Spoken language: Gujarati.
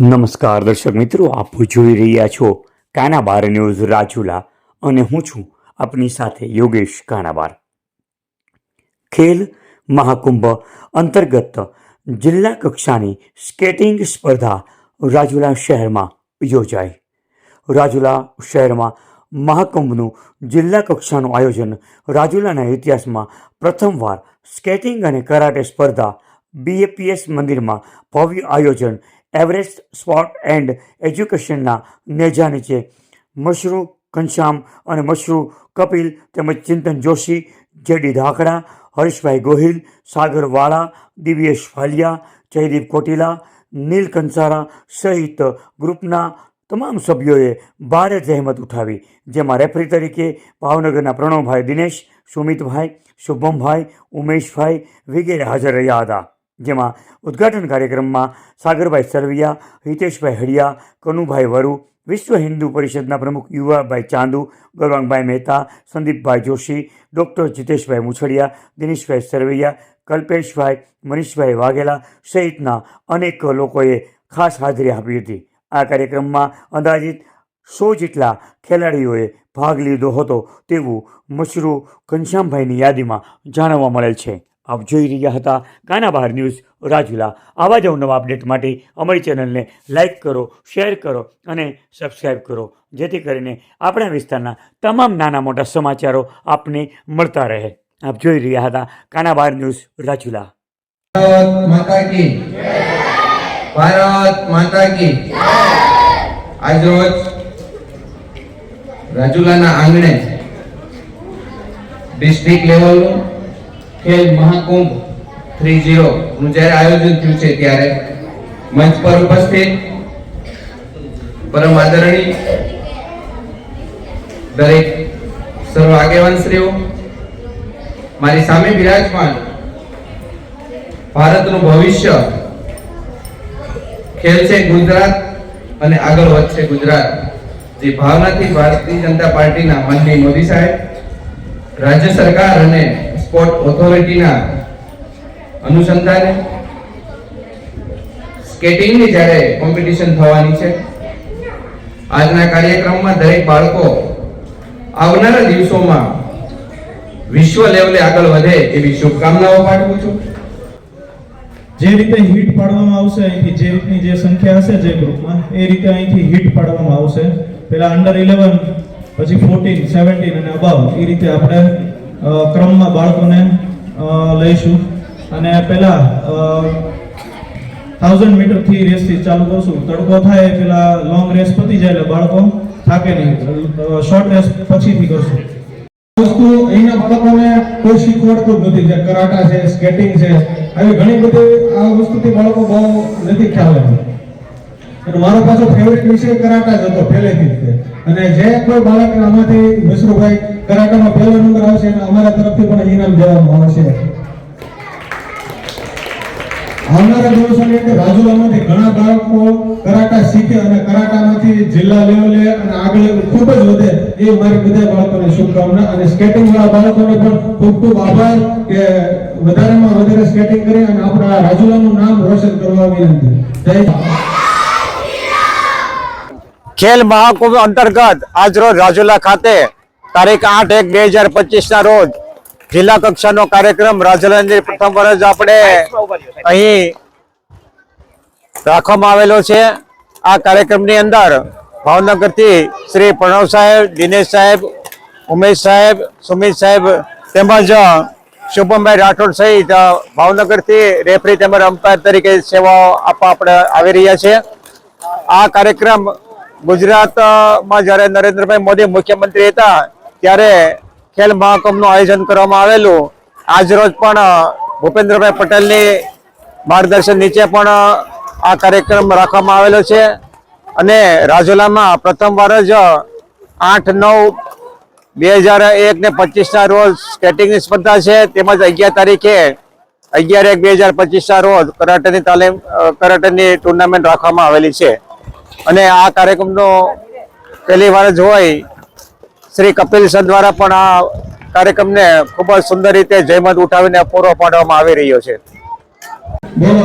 નમસ્કાર દર્શક મિત્રો, આપ જોઈ રહ્યા છો કાનાબાર ન્યૂઝ રાજુલા અને હું છું આપની સાથે યોગેશ કાનાબાર. ખેલ મહાકુંભ અંતર્ગત જિલ્લા કક્ષાની સ્કેટિંગ સ્પર્ધા રાજુલા શહેરમાં યોજાઈ. રાજુલા શહેરમાં મહાકુંભનું જિલ્લા કક્ષાનું આયોજન રાજુલાના ઇતિહાસમાં પ્રથમવાર સ્કેટિંગ અને કરાટે સ્પર્ધા બીએપીએસ મંદિરમાં ભવ્ય આયોજન એવરેસ્ટ સ્પોર્ટ એન્ડ એજ્યુકેશનના નેજા નીચે મશરૂ ઘનશ્યામ અને મશરૂ કપિલ તેમજ ચિંતન જોશી, જેડી ધાકડા હર્ષભાઈ ગોહિલ, સાગર વાળા, દિવ્યેશ ફાલિયા, જયદીપ કોટીલા, નીલ કંસારા સહિત ગ્રુપના તમામ સભ્યોએ ભારે જહેમત ઉઠાવી, જેમાં રેફરી તરીકે ભાવનગરના પ્રણવભાઈ દિનેશ, સુમિતભાઈ, શુભમભાઈ, ઉમેશભાઈ વગેરે હાજર રહ્યા હતા. જેમાં ઉદ્ઘાટન કાર્યક્રમમાં સાગરભાઈ સરવિયા, હિતેશભાઈ હડિયા કનુભાઈ વરુ, વિશ્વ હિન્દુ પરિષદના પ્રમુખ યુવાભાઈ ચાંદુ ગૌરાંગભાઈ મહેતા, સંદીપભાઈ જોશી, ડૉક્ટર જીતેશભાઈ મુછડિયા, દિનેશભાઈ સરવૈયા, કલ્પેશભાઈ, મનીષભાઈ વાઘેલા સહિતના અનેક લોકોએ ખાસ હાજરી આપી હતી. આ કાર્યક્રમમાં અંદાજિત સો જેટલા ખેલાડીઓએ ભાગ લીધો હતો તેવું મશરૂ ઘનશ્યામભાઈની યાદીમાં જાણવા મળેલ છે. આપ જોઈ રહ્યા હતા કાના બહાર ન્યૂઝ રાજુલા. આવા જ નવા અપડેટ માટે અમારી ચેનલને લાઇક કરો, શેર કરો અને સબસ્ક્રાઈબ કરો. જેથી કરીને આપણા વિસ્તારના તમામ નાના મોટા સમાચારો આપને મળતા રહે. આપ જોઈ રહ્યા હતા કાના બહાર ન્યૂઝ રાજુલા. ભારત રાજુલાના આંગણે district લેવલનું Khel Mahakumbh three zero નું જ્યારે આયોજન થયું છે ત્યારે મંચ પર ઉપસ્થિત પરમ આદરણીય દરેક સર્વ આગેવાનશ્રીઓ, મારી સામે બિરાજમાન ભારતનું ભવિષ્ય ખેલ છે ગુજરાત અને આગળ વધશે ગુજરાત. જે ભાવનાથી ભારતીય જનતા પાર્ટીના માનનીય મોદી સાહેબ, રાજ્ય સરકાર અને સ્પોર્ટ ઓથોરિટીના અનુસંધાને સ્કેટિંગની જ્યારે કોમ્પિટિશન થવાની છે, આજના કાર્યક્રમમાં દરેક બાળકો આવનારા દિવસોમાં વિશ્વ લેવલે આગળ વધે એવી શુભકામનાઓ પાઠવું છું. જે રીતે હિટ પાડવામાં આવશે, અહીંથી જે રીતની જે સંખ્યા હશે જે ગ્રુપમાં એ રીતે અહીંથી હિટ પાડવામાં આવશે. પહેલા અંડર ઇલેવન પછી ફોર્ટીન સેવન્ટીન અને અબાવ એ રીતે આપણે ક્રમમાં બાળકોને લઈશું. અને પેલા થાઉઝન્ડ મીટરથી રેસથી ચાલુ કરશું. તડકો થાય પેલા લોંગ રેસ પતી જાય એટલે બાળકો થાકે નહીં. શોર્ટ રેસ પછીથી કરશું. વસ્તુ, અહીંના બાળકોને કોઈ શીખવાડતું જ નથી. જે કરાટા છે સ્કેટિંગ છે, આવી ઘણી બધી આ વસ્તુથી બાળકો બહુ નથી ખ્યાલ આવતો અને મારો પાછો ફેવરિટ વિષય કરાટા જ હતો પહેલેથી અને જે કોઈ બાળક આમાંથી મિશ્રુભાઈ કરાટામાં પહેલો નંબર આવશે અને અમારા તરફથી પણ ઇનામ દેવામાં આવશે. આવનારા દિવસોની અંદર રાજુલામાંથી ઘણા બાળકો કરાટા શીખે અને કરાટામાંથી જિલ્લા લેવલે અને આગળ ખૂબ જ વધે એ મારી બધા બાળકોને શુભકામના અને સ્કેટિંગ વાળા બાળકોને પણ ખૂબ ખૂબ આભાર કે વધારેમાં વધારે સ્કેટિંગ કરી અને આપણા રાજુલાનું નામ રોશન કરવા વિનંતી. જય ખેલ મહાકુંભ અંતર્ગત આજરોજ રાજુલા ખાતે તારીખ આઠ એક બે હજાર પચીસના રોજ જિલ્લા કક્ષાનો કાર્યક્રમ રાજુલાની પ્રથમ વર્ષ આપણે અહીં રાખવામાં આવેલો છે. આ કાર્યક્રમની અંદર ભાવનગરથી શ્રી પ્રણવ સાહેબ, દિનેશ સાહેબ, ઉમેશ સાહેબ, સુમિત સાહેબ તેમજ શુભમભાઈ રાઠોડ સહિત ભાવનગરથી રેફરી તેમજ અમ્પાયર તરીકે સેવાઓ આપવા આપણે આવી રહ્યા છે આ કાર્યક્રમ ગુજરાતમાં જ્યારે નરેન્દ્રભાઈ મોદી મુખ્યમંત્રી હતા, ત્યારે ખેલ મહાકુંભનું આયોજન કરવામાં આવેલું. આજરોજ પણ ભૂપેન્દ્રભાઈ પટેલની માર્ગદર્શન નીચે પણ આ કાર્યક્રમ રાખવામાં આવેલો છે. અને રાજુલામાં પ્રથમવાર જ આઠ નવ બે હજાર એક ને પચીસના રોજ સ્કેટિંગની સ્પર્ધા છે. તેમજ અગિયાર તારીખે અગિયાર એક બે હજાર પચીસના રોજ કરાટેની તાલીમ કરાટેની ટુર્નામેન્ટ રાખવામાં આવેલી છે. અને આ કાર્યક્રમનો પહેલી વાર જોવાઈ શ્રી કપિલ સર દ્વારા પણ આ કાર્યક્રમને ખૂબ જ સુંદર રીતે જયમત ઉઠાવીને પૂરો પાડવામાં આવી રહ્યો છે. બોલો